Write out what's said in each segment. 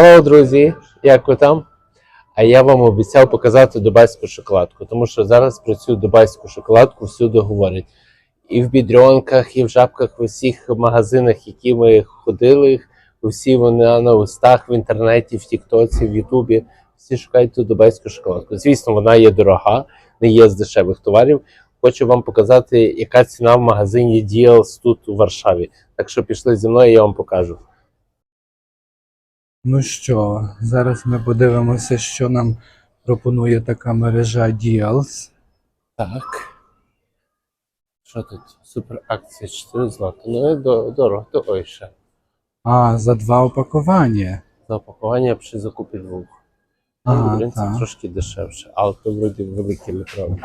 Hello, друзі! Як ви там? А я вам обіцяв показати дубайську шоколадку, тому що зараз про цю дубайську шоколадку всюди говорять. І в бідрьонках, і в жабках, в усіх магазинах, які ми ходили, усі вони на устах в інтернеті, в Тіктоці, в Ютубі. Всі шукають ту дубайську шоколадку. Звісно, вона є дорога, не є з дешевих товарів. Хочу вам показати, яка ціна в магазині Deals тут у Варшаві. Так що пішли зі мною, я вам покажу. Ну що, зараз ми подивимося, що нам пропонує така мережа Deals. Так. Що тут? Супер акція 4 злоти. Ну дорого, то ой ще. А, за два опакування. За опакування при закупі двох. Ну, в трошки дешевше, але то вроді великі метрові.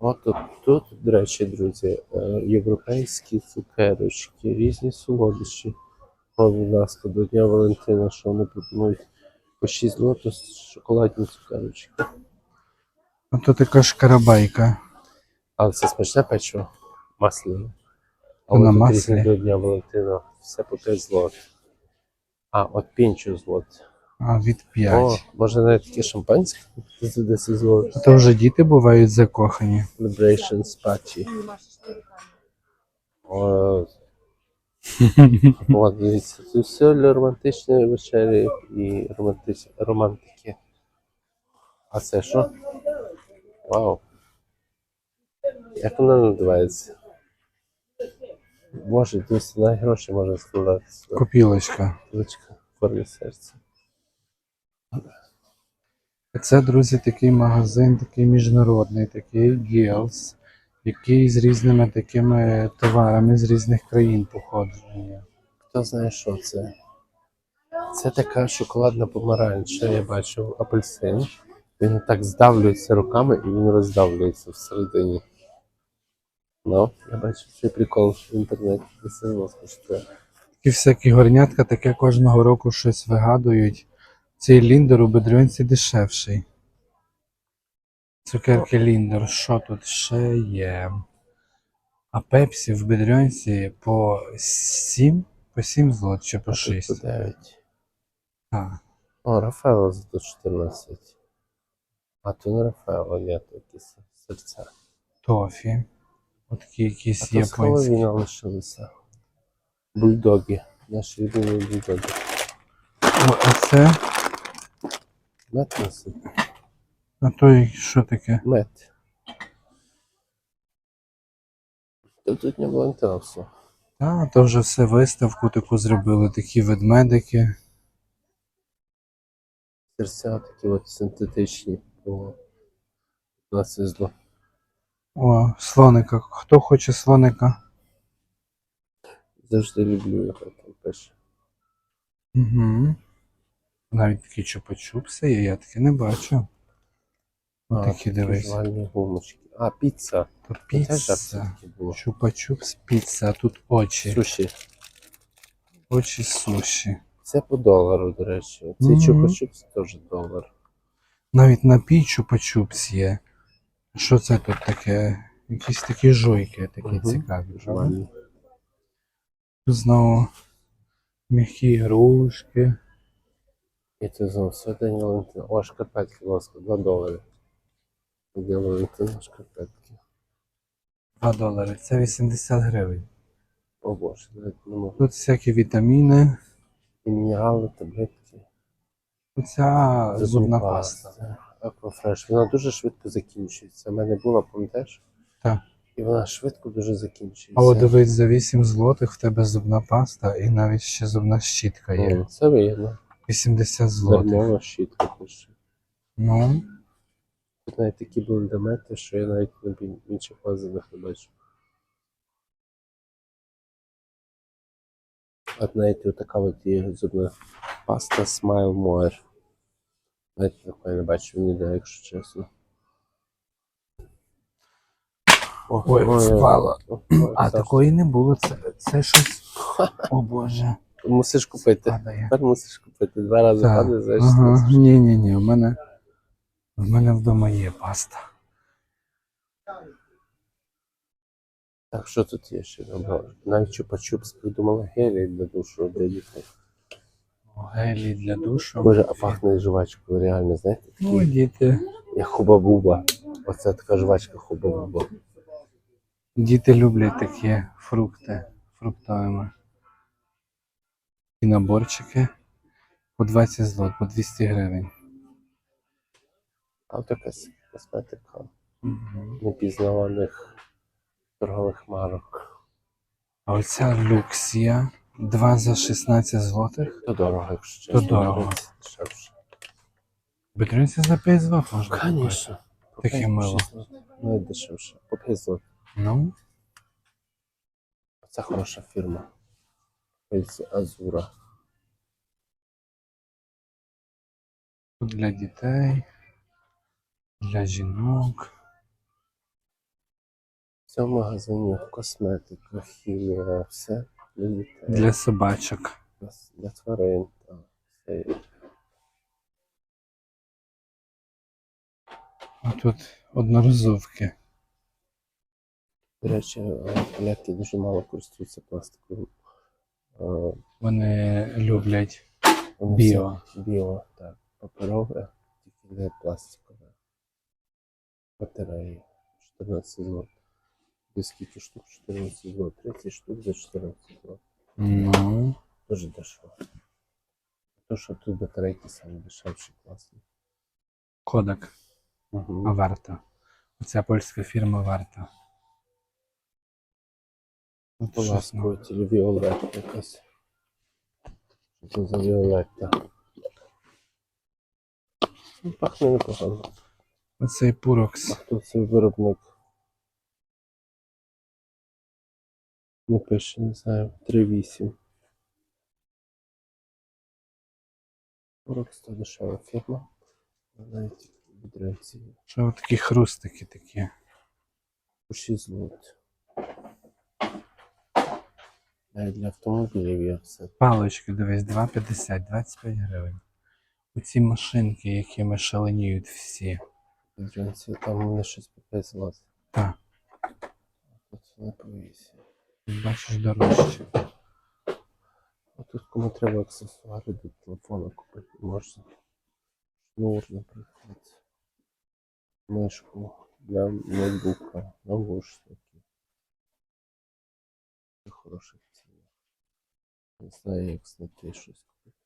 От тут, тут, до речі, друзі, е, європейські цукерочки, різні солодощі. Будь ласка, до Дня Валентина, що вони пропонують по 6 злотих шоколадні цукерочки. А то така шкарабайка. Але це смачне печиво масляне. А на от маслі. до Дня Валентина все по 5 злот. А, от пінчу злот. А від 5. О, може навіть таке шампанське за 10 злот. А то вже діти бувають закохані. Celebration Spatchy. О, от, дивіться, це все для романтичної вечері і романтич... романтики. А це що? Вау. Як вона називається? Боже, дивіться, на гроші можна складати. Копілочка. В формі серця. Це, друзі, такий магазин, такий міжнародний, такий Deals, який з різними такими товарами з різних країн походження. Хто знає, що це? Це така шоколадна помаранча, я бачив апельсин. Він так здавлюється руками і він роздавлюється всередині. Ну, я бачив цей прикол в інтернеті, де це воно коштує. Такі всякі горнятка таке кожного року щось вигадують. Цей ліндер у бедрюнці дешевший. Цукерки ліндер, що тут ще є? А пепсі в бедрюнці по 7, по 7 злот чи по 6. по 9. Так. О, Рафаело за тут 14. А то не Рафаело, то якісь серця. Тофі. Отакі А якісь з японські. Хеллоуіна лишилися. Бульдоги. Наші любимі бульдоги. О, а це? Мед носить. А то і що таке? Мед. Та тут не Валентина все. А, то вже все виставку таку зробили, такі ведмедики. Серця такі от синтетичні. О, на це зло. О, слоника. Хто хоче слоника? Завжди люблю його там пише. Угу. Навіть такі чупа-чупси є, я таки не бачу. Отакі дивись. Жувальні гумочки. А, піца. То піца. Чупа-чупс піца, а тут очі. Суші. Очі суші. Це по долару, до речі. Цей Мгм. чупа-чупс теж долар. Навіть напій чупа-чупс є. Що це тут таке? Якісь такі жуйки, такі Мгм. цікаві. Жувальні. Тут знову м'які ігрушки. І це знову все День Валентина. О, шкарпетки, будь ласка, 2 долари. День Валентина, шкарпетки. 2 долари. Це 80 гривень. О боже, навіть не можу. Тут всякі вітаміни. І мінерали, таблетки. Оця зубна паста. Аквафреш. Вона дуже швидко закінчується. У мене була, пам'ятаєш? Так. І вона швидко дуже закінчується. А от дивись, за 8 злотих в тебе зубна паста і навіть ще зубна щітка є. Ну, Це вигідно. 80 злотих. Дармова щітка пише. Ну, Тут навіть такі були домети, що я навіть на інших магазинах не бачу. От навіть отака от є зубна паста Smile More. Навіть такої не бачу ніде, якщо чесно. О, Ой, впала. о, ой, а Саш, такої не було. Це, це щось. О Боже. Мусиш купити. Падає. Тепер мусиш купити. Два рази Так. падає. Ага. що- Ні, ні, ні. У мене, в мене вдома є паста. Так, що тут є ще? Добре. Навіть чупа-чупс придумали гелі для душу для дітей. Гелі для душу. Боже, а пахне жвачкою, реально, знаєте? Ну, діти. Як хуба-буба. Оце така жвачка хуба-буба. Діти люблять такі фрукти фруктовими. І наборчики по 20 злот, по 200 гривень. А от якась косметика непізнаваних торгових марок. А оця люксія 2 за 16 злотих. То дорого, якщо То дорого. Дешевше. Бедринці за 5 злот можна. Звісно. Таке мило. Ну, дешевше. По 5 злот. Ну, Це хороша фірма. Ось Азура. для дітей, для жінок. В цьому магазині косметика, хімія, все для дітей. Для собачок. Для, тварин. Так. Все є. А тут одноразовки. До речі, е, поляки дуже мало користуються пластиковим. Е, Вони люблять Біо. Біо, так. Паперове, тільки не пластикове. Батареї. 14 злот. За скільки штук? 14 злот. 30 штук за 14 злот. ну, Дуже дешево. То, що тут батарейки самі дешевші, класні. кодек. Угу. Аварта. Оця польська фірма Варта. Тут щось Поласку, Віолетта якась. Що це за Віолетта? Ну, Пахне непогано. Оцей А пурокс. хто цей виробник? Не пише, не знаю. 3,8. 40 100 дешева фірма. Навіть відреакції. Що такі хрустики такі. По 6 злот. Навіть для автомобілів є все. Палички, дивись, 2,50, 25 гривень. Оці машинки, якими шаленіють всі. Відреакції там у мене щось 5 злот. Так, Тут не по 8. бачиш дорожче. А тут кому треба аксесуари до телефону купити можна. Шнур, наприклад. Мишку для ноутбука, навушники. Це хороша ціна. Не знаю, як знайти щось купити.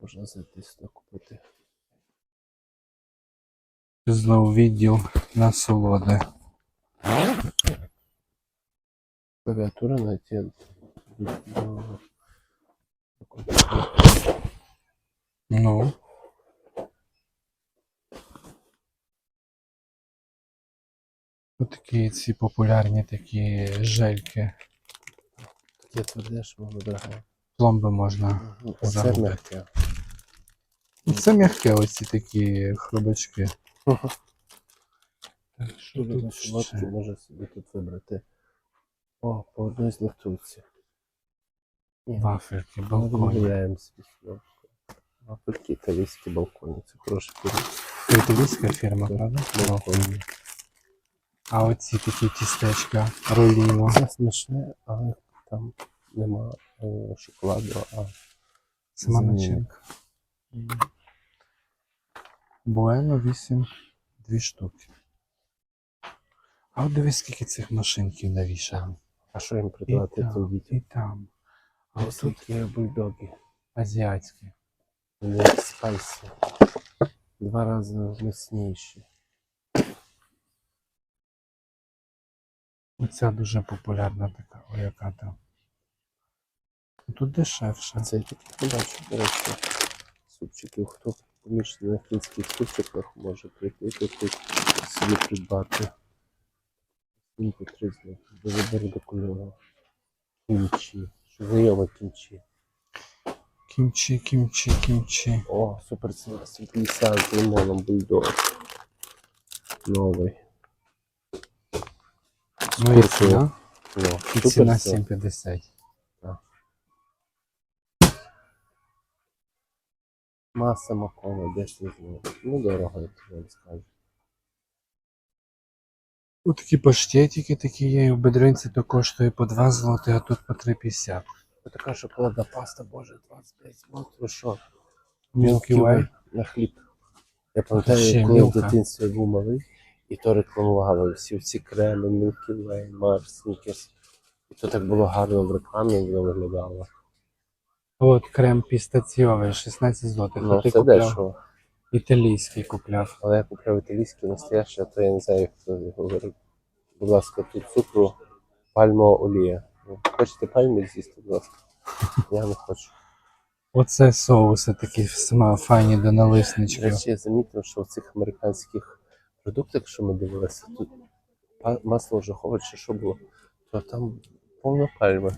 Можна зайти сюди купити. Знову відділ насолоди. Клавіатура комп'ютера. Ну. Ось такі ці популярні такі жельки. Таке тверде, що воно дороге. Пломби можна. Загубити. м'яке. Це м'яке оці такі хробачки. Так, що тут ще? може собі тут вибрати. О, по одній з них турці. Ні, Вафельки, сьогодні. Вафельки італійські балконі. Це хороший пиріг. Це італійська фірма, правда? балконі. А оці такі тістечка, роліно. Це смачне, але там нема е, шоколаду, а Сама начинка. Буено 8, дві штуки. А от дивись, скільки цих машинків навішали. а що їм І придавати цим дітям? і там. А Ось от тут такі бульдоги. азіатські. Вони спайсі. Два рази міцніші. Оця дуже популярна така, о яка там. Тут дешевше. А це я не бачу, до речі, супчиків. Хто помічний на фінських супчиках може прийти тут собі придбати. Він потрібно до вибору до кольору. Кімчі. Що знайоме кімчі. Кімчі, кімчі, кімчі. О, супер ціна 150 з лимоном бульдог. Новий. Ну і Куркою. ціна. Ну, ціна ціна. 7,50. Маса макона, 10 злотих. Ну, дорого, я тобі не скажу. Ось такі паштетики такі є, і в бедринці то коштує по 2 злоти, а тут по 3,50. Така шоколадна паста, боже, 25 злот, ви що? Milky Way. на хліб. Я пам'ятаю, коли в дитинстві був малий, і то рекламували всі ці креми, Milky Way, Mars, Snickers. І то так було гарно в рекламі воно виглядало. От крем пістаціовий, 16 злотих. Ну, ти це купляв дешево. італійський купляв. Але я купляв італійський настоящий, а то я не знаю, як це говорить. Будь ласка, тут цукру, пальмова олія. Ну, Хочете пальму з'їсти, будь ласка? Я не хочу. Оце соуси такі сма- файні до налисничків. речі, я замітив, що в цих американських продуктах, що ми дивилися, тут масло жахове чи що було, то там повно пальми.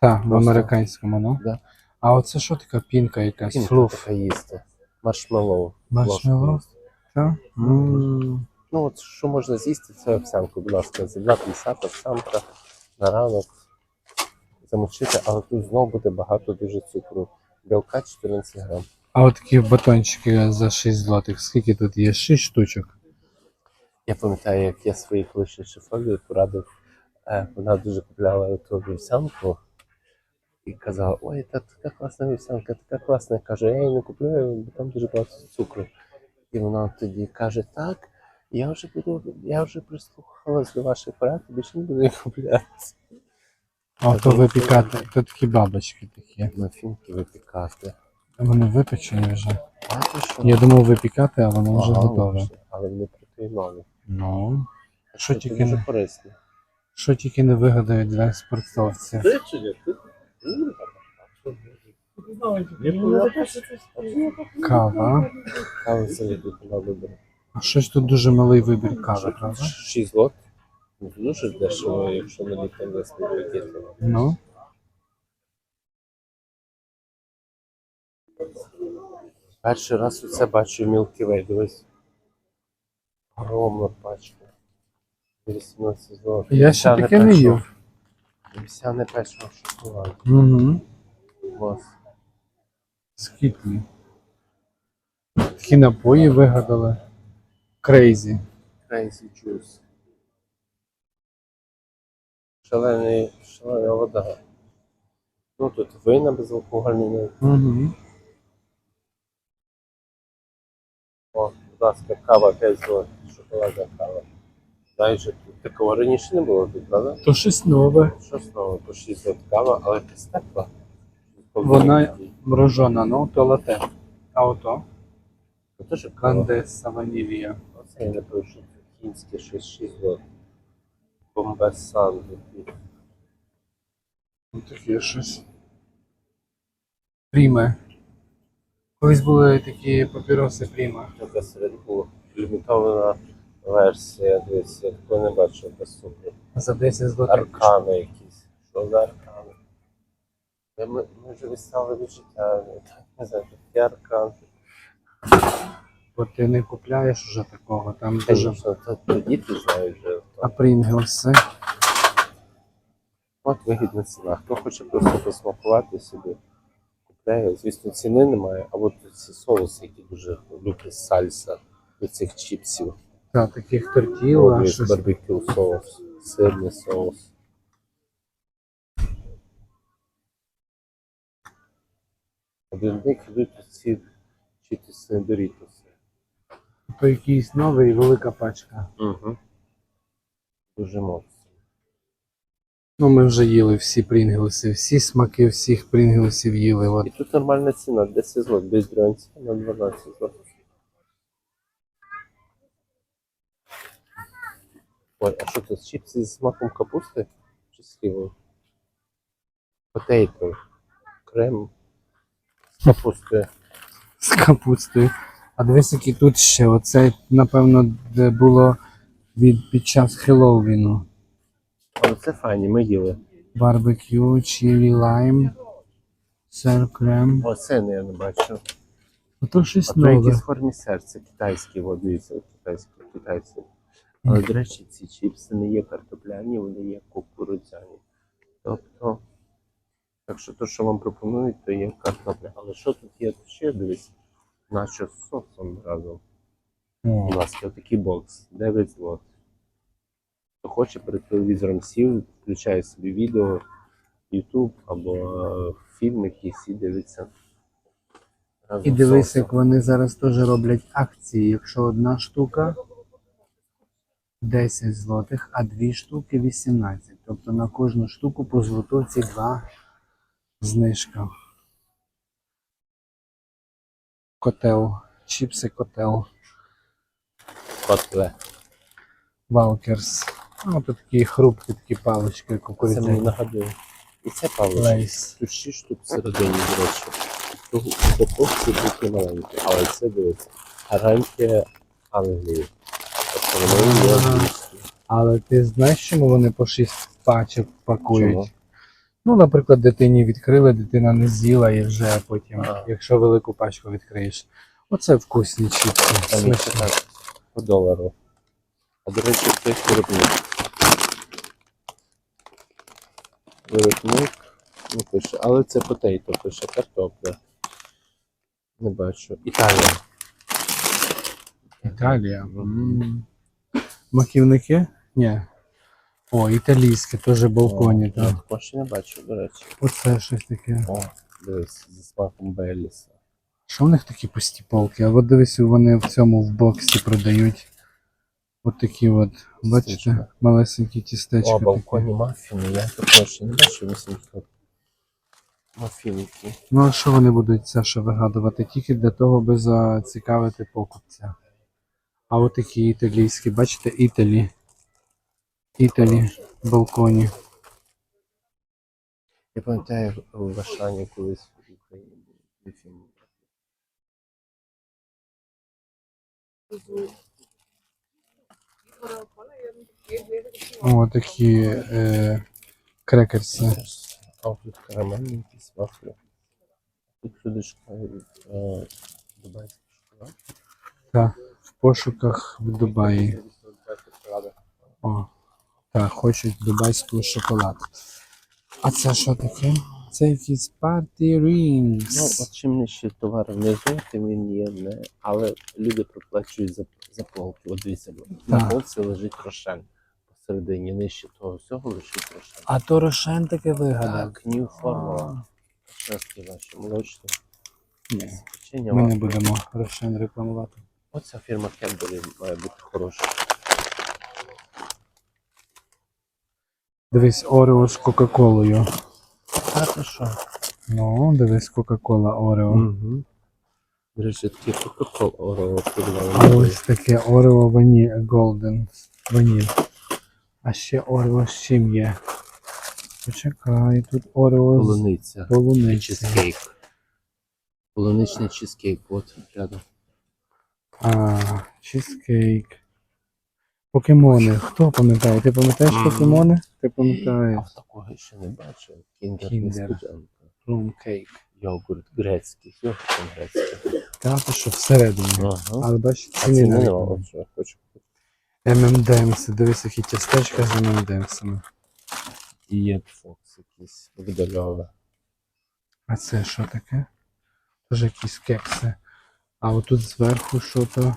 Так, в Просто. американському, ну. Да. А оце що така пінка якась? Кінка Флуф. така їсти. Маршмеллоу. Маршмеллоу? Ложку їсти. М. Ну от що можна з'їсти, це овсянку, будь ласка, за 2,50 овсянка на ранок замочити, але тут знову буде багато дуже цукру. Білка 14 грам. А от такі батончики за 6 злотих. Скільки тут є? 6 штучок. Я пам'ятаю, як я своїй колишній шефові порадив, е, вона дуже купляла ту вівсянку і казала, ой, та така класна вівсянка, така класна. Я кажу, я її не куплю, бо там дуже багато цукру. І вона тоді каже, так, я вже буду, я вже прислухалась до ваших порад, більше не буду її купляти. А то випікати. Тут такі бабочки такі. Мафінки випікати. Вони випечені вже. А ти що? Я думав випікати, а воно вже Ага, готове. вже, Але вони протеїнові. Ну. Що Це тільки дуже не, корисні. що тільки не вигадають для спортсовців. Кава. Каву заведу на вибір. А щось тут дуже малий вибір кави, правда? 6 лот. Дуже дешево, якщо на літом десь не пакетами. Ну. Перший раз оце бачу Milky Way, дивись. Огромна пачка. 18 злотих. Я ще таке не їв. Вівсяне печиво шоколад. Угу. Клас. Скітлі. Такі напої вигадали. Крейзі. Crazy Juice. Шалений, шалена вода. Ну тут вина безалкогольні. Угу. О, будь ласка, кава 5 злотих, шоколадна кава. Знаєш, тут такого раніше не було тут, правда? То щось нове. Що знову по 6 злотих кава, але якась тепла. Вона- Морожена, ну, то лате. А ото? Це теж кава. Кандеса ванілія. Оце я не пишу, це фінське щось 6 злотих. Бомбесан. Ну, таке щось. Пріме. Колись були такі папіроси Пріме. Така серед була лімітована версія, дивись, я такого не бачив без цукру. За 10 злотих. Аркани якісь. Що за аркани? Та Ми, ми вже відстали від життя. так, Не знаю, такі аркани. Бо ти не купляєш вже такого. Там дуже. Звісно, то, то діти знають вже. А. Прінглси. От вигідна ціна. Хто хоче просто посмакувати собі, купляє. Звісно, ціни немає, а от ці соуси, які дуже люблять сальса до цих чіпсів. Та, таких тортіла, щось. барбекю соус, сирний соус. Один них йдуть ці чітіси дорітуси. То якийсь новий велика пачка. Угу. Дуже моцно. Ну, ми вже їли всі прінглси, всі смаки всіх прінглсів їли. От. І тут нормальна ціна, 10 злот, без дрянця на 12 злот. Ой, а що тут, чіпси з смаком капусти? Чи з хлібом? Потейто. Крем з капусти. З капустою. А дивись, який тут ще. Оце, напевно, де було від, під час Хеллоуіну. Але це файні, ми їли. Барбекю, чилі, лайм, сир, крем. Оце не я не бачу. Ото щось А то нове. якісь в формі серця, китайські, от дивіться, от китайські, китайці. Але, до речі, ці чіпси не є картопляні, вони є кукурудзяні. Тобто, так що те, що вам пропонують, то є картопля. Але що тут є ще, дивись, наче з сосом разом. Будь ласка, отакий бокс, 9 злот. Хто хоче перед телевізором сів, включає собі відео, Ютуб або е, фільм, який всі дивляться. разом І з дивись, соусом. як вони зараз теж роблять акції. Якщо одна штука 10 злотих, а дві штуки 18. Тобто на кожну штуку по злотовці два знижка. Котел. Чіпси котел. Котле. Валкерс. Ну, тут такі хрупкі такі палички Це мені нагадує. І це. Лейс. Тут 6 штук всередині, речі. Тут упаковки такі маленькі, але це дивиться. Гарантія Англії. Але ти знаєш, чому вони по 6 пачок пакують? Чому? Ну, наприклад, дитині відкрили, дитина не з'їла і вже потім, Ага. якщо велику пачку відкриєш. Оце вкусні смачні. так по долару. А до речі, хтось виробник. Виробник, ну пише, але це потейто, пише картопля. Не бачу. Італія. Італія. М. Маківники? Ні. О, італійське, теж балконі. О, там. Такого ще не бачу, до речі. Оце щось таке. О, дивись, зі смаком Белліса. Що в них такі пусті полки? А от дивись, вони в цьому в боксі продають. От такі от, бачите, малесенькі тістечка. О, балконі мафіни. Я такого ще не бачу, вісімки. Мафінки. Ну а що вони будуть це що вигадувати? Тільки для того, аби зацікавити покупця. А от такі італійські, бачите, італі. Італі, балконі. Я пам'ятаю в Вашані колись в Україні був. О, такі е, крекерси. Тут карамельні якісь вафлі. Тут люди шукають е, дубайський шоколад. Та, в пошуках в Дубаї. О, так, хочуть дубайський шоколад. А це що таке? Це якісь парті Ну, от чим нижче товар внизу, тим він є не. Але люди проплачують за, за полки. От дивіться, на полці лежить рошен. Посередині нижче того всього лежить рошен. А то Рошен таке вигадав. Так, New Formula. Щастя ваші молочні. Ні, ми не будемо Рошен рекламувати. Оця фірма Кембері має бути хороша. Дивись, Орео з Кока-Колою. А то що? Ну, дивись, Кока-Кола Орео. Угу. До речі, такі Coca-Cola Орео А ось таке Орео Вані Голден. Ваніль. А ще Орео з чим є? Почекай, тут Орео з Полуниця. І чизкейк. Полуничний чизкейк, от рядом. А, чизкейк. Покемони. Хто пам'ятає? Ти пам'ятаєш покемони? Ти А пам'ятаєш. такого ще не бачив. Кіндер несподянка. Плум-кейк. Йогурт грецький. Йогурт грецький. Та ти що всередині. Ага. Але бачиш, А ціни я хочу. ММДМС, дивись, які тістечка з ММДМСами. І є фокс якийсь мигдальове. А це що таке? Тоже якісь кекси. А отут зверху що то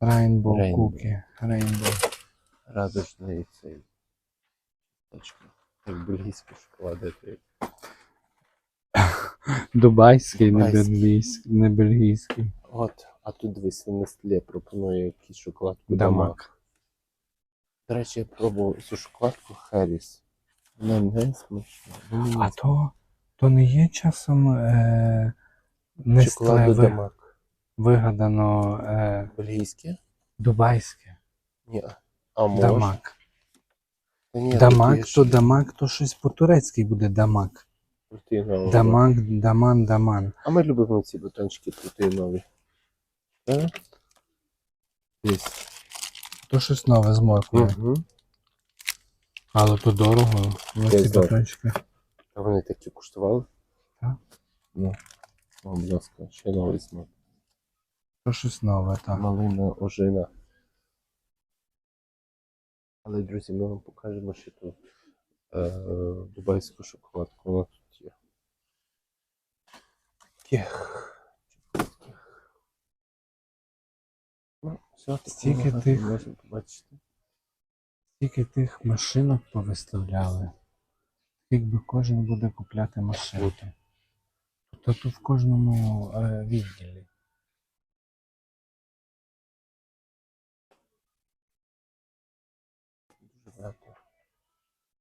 Rainbow Rainbow. Cookie. Rainbow. Радужний цей. Точка. Як бельгійський шоколад. який. Дубайський, не Дубайський. бельгійський, не бельгійський. От, а тут дивись, Нестле пропонує якийсь шоколадку Дамаг. Дамаг. До речі, я пробував цю шоколадку Харріс. Вона не смачна. А то, то не є часом е, Нестле ви- Дамаг. вигадано е, Бельгійське? дубайське. Ні. А може? Дамак. Та ні, Дамак, то дамак, то щось по-турецьки буде дамак. протеїнові. Дамак, даман, даман. А ми любимо ці батончики протеїнові. Так? Десь. То щось нове з морквою. Угу. Але то дорого. Ось ці батончики. А вони такі коштували? Так. Ну. О, будь ласка, ще новий смак. То щось нове, так. Малина ожина. Але, друзі, ми вам покажемо ще ту е, дубайську шоколадку. Вона тут є. Кех. Кех. Ну, все, Стільки тих- побачити. Скільки тих машинок повиставляли. Якби кожен буде купляти машинки. Тобто тут в кожному е, відділі.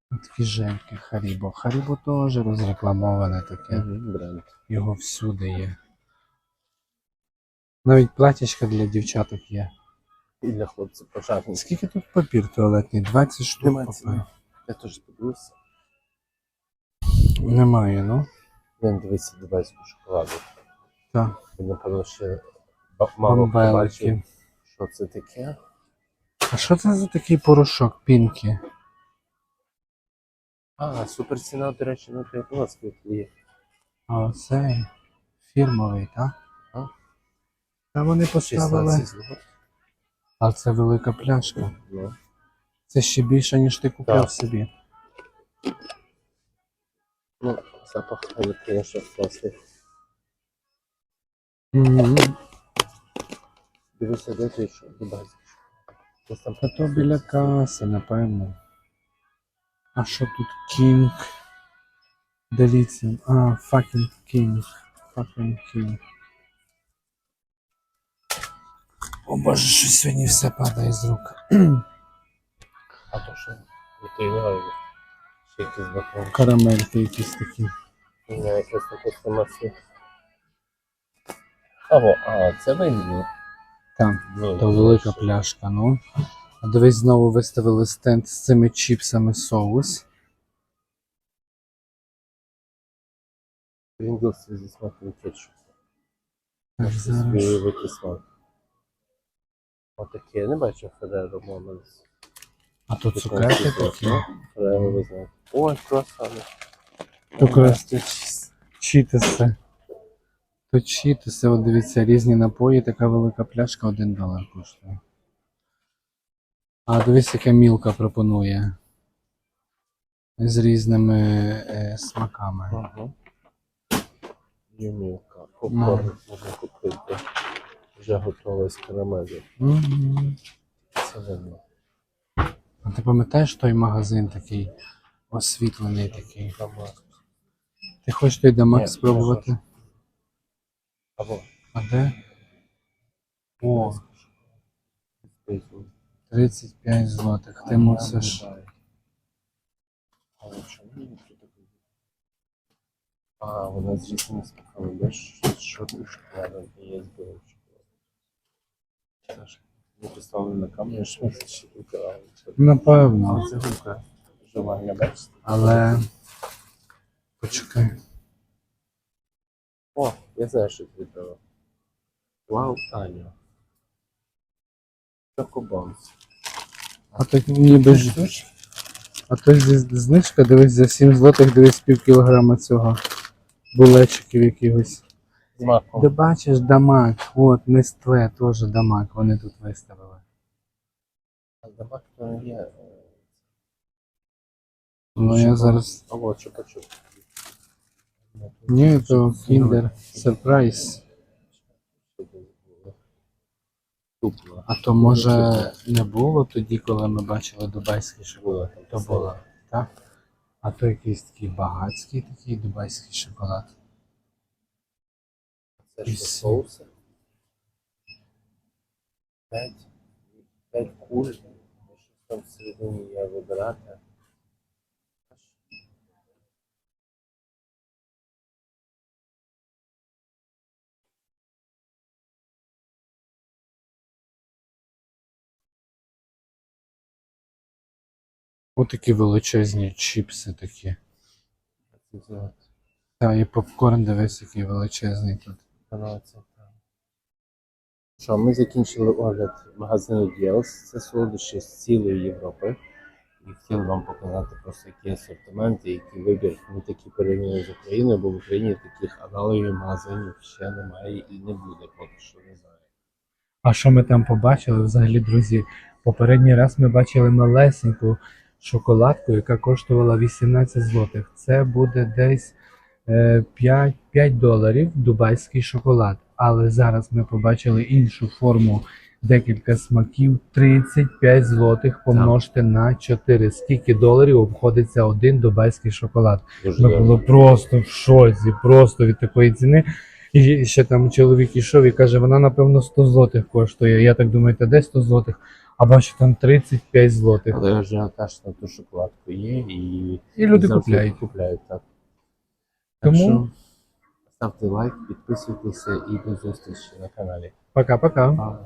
Такі жельки Харібо. Харібо теж розрекламоване таке. Бренд. Його всюди є. Навіть платячка для дівчаток є. І для хлопців пожарників. Скільки тут папір туалетний? 20 штук Немає паперу. ціни. Я теж подивився. Немає, ну. Він дивиться дубайську шоколаду. Так. Він, напевно, ще мало хто Бомбелки. бачив, що це таке. А що це за такий порошок пінкі? А, супер ціна, до речі, на той полоски є. А оцей фірмовий, так? А? Та вони поставили. А це велика пляшка. Ну. Це ще більше, ніж ти купив Так. собі. ну, запах, але, звісно, класний. Угу. Дивися, де ти що, шоколад. Ось там Та то біля каси, напевно. А що тут кінг? Дивіться. А, fucking кінг. Fucking кінг. О боже, що сьогодні все падає з рук. А то що? Ти не. Ще якийсь батон. Карамельки якісь такі. Не, якась така стомація. Або, а, це винні. Там. Ну, То велика пляшка, ну. А дивись, знову виставили стенд з цими чіпсами соус. Принглс зі смаком кетчупу. Так, Можете зараз. уявити смак. Отакі, я не бачив Ферреро Моментс. А то цукерки такі. Ферреро ви знаєте. Ой, круасани. То краще чітиси. То чітиси, от дивіться, різні напої, така велика пляшка 1 долар коштує. А дивись, яка мілка пропонує. З різними е, смаками. Ага. Юмілка. Попкорн можна купити. Вже готовий з карамелю. Мгм. Це видно. А ти пам'ятаєш той магазин такий освітлений такий? Дамаск. Ти хочеш той дамаг Ні, спробувати? Або. А де? О, 35 злотих. Ти мусиш. Але чому мені тут? А, вона з різними смаками, бачиш, що ти шоколадом і є з білим шоколадом. Це не поставили на камеру, що ми ще викривали. Напевно. Це губка жувальна, бачите? Але. Почекай. О, я знаю, що віддала. Вау, Таня. Чокобонс. А так ніби ж. А то зі знижка, дивись, за 7 злотих дивись пів кілограма цього булечиків якихось. З маком. Ти бачиш дамаг, от Нестле теж дамаг, вони тут виставили. А Дамаг то не є. Ну я зараз. А вот, що почув. Ні, то Kinder Surprise. А то може не було тоді, коли ми бачили дубайський шоколад. То було, так? А то якийсь такий багатський такий дубайський шоколад. Це що все. соуси? П'ять. П'ять куль. Що там всередині є вибирати. Отакі величезні чіпси такі. Та і попкорн дивись, який величезний тут. 12. Що, ми закінчили огляд магазину Діалс. Це солодощі з цілої Європи. І хотіли вам показати просто які асортимент і який вибір не такі порівняно з Україною, бо в Україні таких аналогів магазинів ще немає і не буде, поки що не знаю. А що ми там побачили? Взагалі, друзі, попередній раз ми бачили малесеньку шоколадку, яка коштувала 18 злотих. Це буде десь е, 5, 5 доларів дубайський шоколад. Але зараз ми побачили іншу форму декілька смаків, 35 злотих помножте на 4. Скільки доларів обходиться один дубайський шоколад? Ми були просто в шоці, просто від такої ціни. І ще там чоловік ішов і каже, вона напевно 100 злотих коштує. Я так думаю, та де 100 злотих? А бачу, там 35 злотих. Але ажіотаж на ту шоколадку є і, І люди завжди купляють. купляють так. Тому- Так що ставте лайк, підписуйтеся і до зустрічі на каналі. Пока-пока.